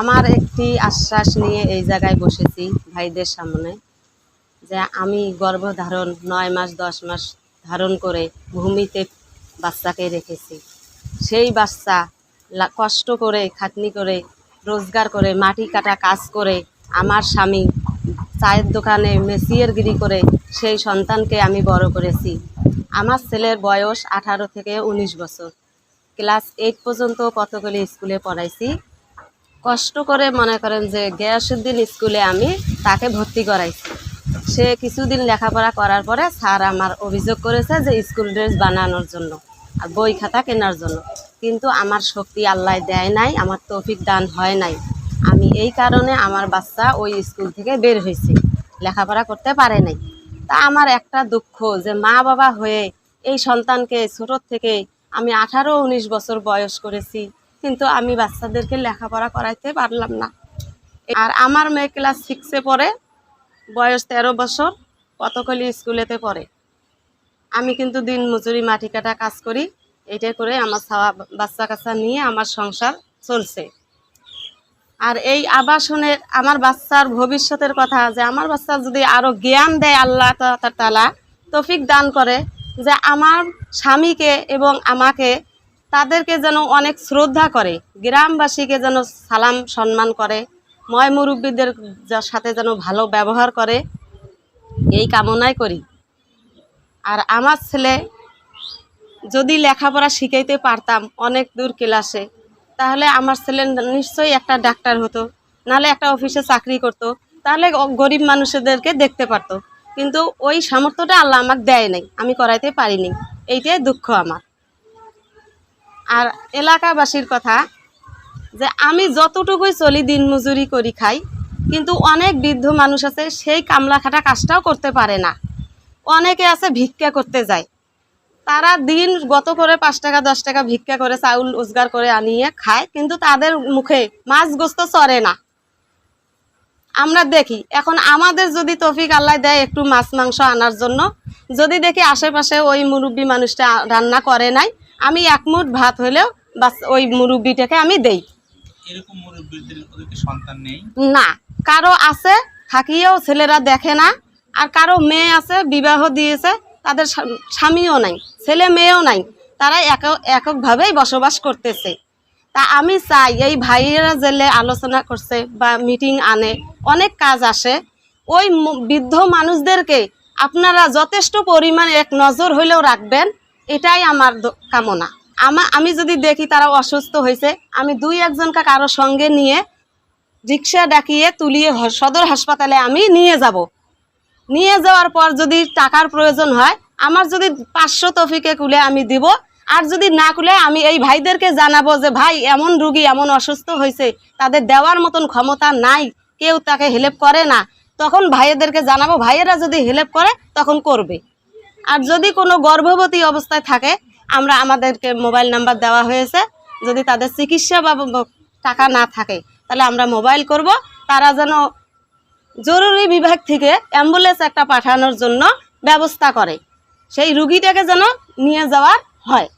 আমার একটি আশ্বাস নিয়ে এই জায়গায় বসেছি ভাইদের সামনে যে আমি গর্ভধারণ নয় মাস, দশ মাস ধারণ করে ভূমিতে বাচ্চাকে রেখেছি। সেই বাচ্চা কষ্ট করে, খাটনি করে, রোজগার করে, মাটি কাটা কাজ করে আমার স্বামী চায়ের দোকানে মেসিয়ের গিরি করে সেই সন্তানকে আমি বড় করেছি। আমার ছেলের বয়স আঠারো থেকে উনিশ বছর। ক্লাস এইট পর্যন্ত কতগুলি স্কুলে পড়াইছি? কষ্ট করে মনে করেন যে গিয়াসুদ্দিন স্কুলে আমি তাকে ভর্তি করাইছি। সে কিছুদিন লেখাপড়া করার পরে স্যার আমার অভিযোগ করেছে যে স্কুল ড্রেস বানানোর জন্য আর বই খাতা কেনার জন্য। কিন্তু আমার শক্তি আল্লাহ দেয় নাই, আমার তৌফিক দান হয় নাই। আমি এই কারণে আমার বাচ্চা ওই স্কুল থেকে বের হয়েছে, লেখাপড়া করতে পারে নাই। তা আমার একটা দুঃখ যে মা বাবা হয়ে এই সন্তানকে ছোটোর থেকে আমি আঠারো উনিশ বছর বয়স করেছি কিন্তু আমি বাচ্চাদেরকে লেখাপড়া করাইতে পারলাম না। আর আমার মেয়ে ক্লাস সিক্সে পড়ে, বয়স তেরো বছর কতকলি স্কুলেতে পড়ে। আমি কিন্তু দিন মজুরি মাটি কাটা কাজ করি, এটা করে আমার ছাওয়া বাচ্চা কাচ্চা নিয়ে আমার সংসার চলছে। আর এই আবাসনের, আমার বাচ্চার ভবিষ্যতের কথা যে আমার বাচ্চা যদি আরও জ্ঞান দেয় আল্লাহ তালা, তফিক দান করে যে আমার স্বামীকে এবং আমাকে তাদেরকে যেন অনেক শ্রদ্ধা করে, গ্রামবাসীকে যেন সালাম, সম্মান করে, ময় মুরব্বীদের সাথে যেন ভালো ব্যবহার করে, এই কামনাই করি। আর আমার ছেলে যদি লেখাপড়া শিখাইতে পারতাম, অনেক দূর ক্লাসে, তাহলে আমার ছেলে নিশ্চয়ই একটা ডাক্তার হতো, নাহলে একটা অফিসে চাকরি করতো, তাহলে গরিব মানুষদেরকে দেখতে পারতো। কিন্তু ওই সামর্থ্যটা আল্লাহ আমাকে দেয় নাই, আমি করাইতে পারিনি। এইটাই দুঃখ আমার। আর এলাকাবাসীর কথা, যে আমি যতটুকুই চলি দিন মজুরি করি খাই, কিন্তু অনেক বৃদ্ধ মানুষ আছে, সেই কামলা খাটা কাজটাও করতে পারে না। অনেকে আছে ভিক্ষা করতে যায়। তারা দিন গত করে পাঁচ টাকা, দশ টাকা ভিক্ষা করে চাউল রোজগার করে আনিয়ে খায়, কিন্তু তাদের মুখে মাছ গোস্ত চড়ে না। আমরা দেখি, এখন আমাদের যদি তফিক আল্লাহ দেয় একটু মাছ, মাংস আনার জন্য, যদি দেখি আশেপাশে ওই মুরব্বী মানুষটা রান্না করে নাই আমি এক মুঠ ভাত হলেও বাস ওই মুরব্বিটাকে আমি দেই। না কারও আছে থাকিয়েও ছেলেরা দেখে না আর কারও মেয়ে আছে বিবাহ দিয়েছে তাদের স্বামীও নাই ছেলে মেয়েও নাই তারা একক এককভাবেই বসবাস করতেছে। তা আমি চাই এই ভাইয়েরা জেলে আলোচনা করছে বা মিটিং আনে অনেক কাজ আসে ওই বৃদ্ধ মানুষদেরকে আপনারা যথেষ্ট পরিমাণে এক নজর হইলেও রাখবেন এটাই আমার কামনা। আমা আমি যদি দেখি তারা অসুস্থ হয়েছে, আমি দুই একজনকে কারও সঙ্গে নিয়ে রিক্সা ডাকিয়ে তুলিয়ে সদর হাসপাতালে আমি নিয়ে যাব। নিয়ে যাওয়ার পর যদি টাকার প্রয়োজন হয়, আমার যদি পাঁচশো তফিকে কুলে আমি দিব, আর যদি না কুলে আমি এই ভাইদেরকে জানাব যে, ভাই, এমন রুগী, এমন অসুস্থ হয়েছে, তাদের দেওয়ার মতন ক্ষমতা নাই, কেউ তাকে হেল্প করে না। তখন ভাইয়েদেরকে জানাব, ভাইয়েরা যদি হেল্প করে, তখন করবে। আর যদি কোনো গর্ভবতী অবস্থায় থাকে, আমরা আমাদেরকে মোবাইল নাম্বার দেওয়া হয়েছে। যদি তাদের চিকিৎসা বা টাকা না থাকে, তাহলে আমরা মোবাইল করব। তারা যেন জরুরি বিভাগ থেকে অ্যাম্বুলেন্স একটা পাঠানোর জন্য ব্যবস্থা করে। সেই রুগীটাকে যেন নিয়ে যাওয়ার হয়।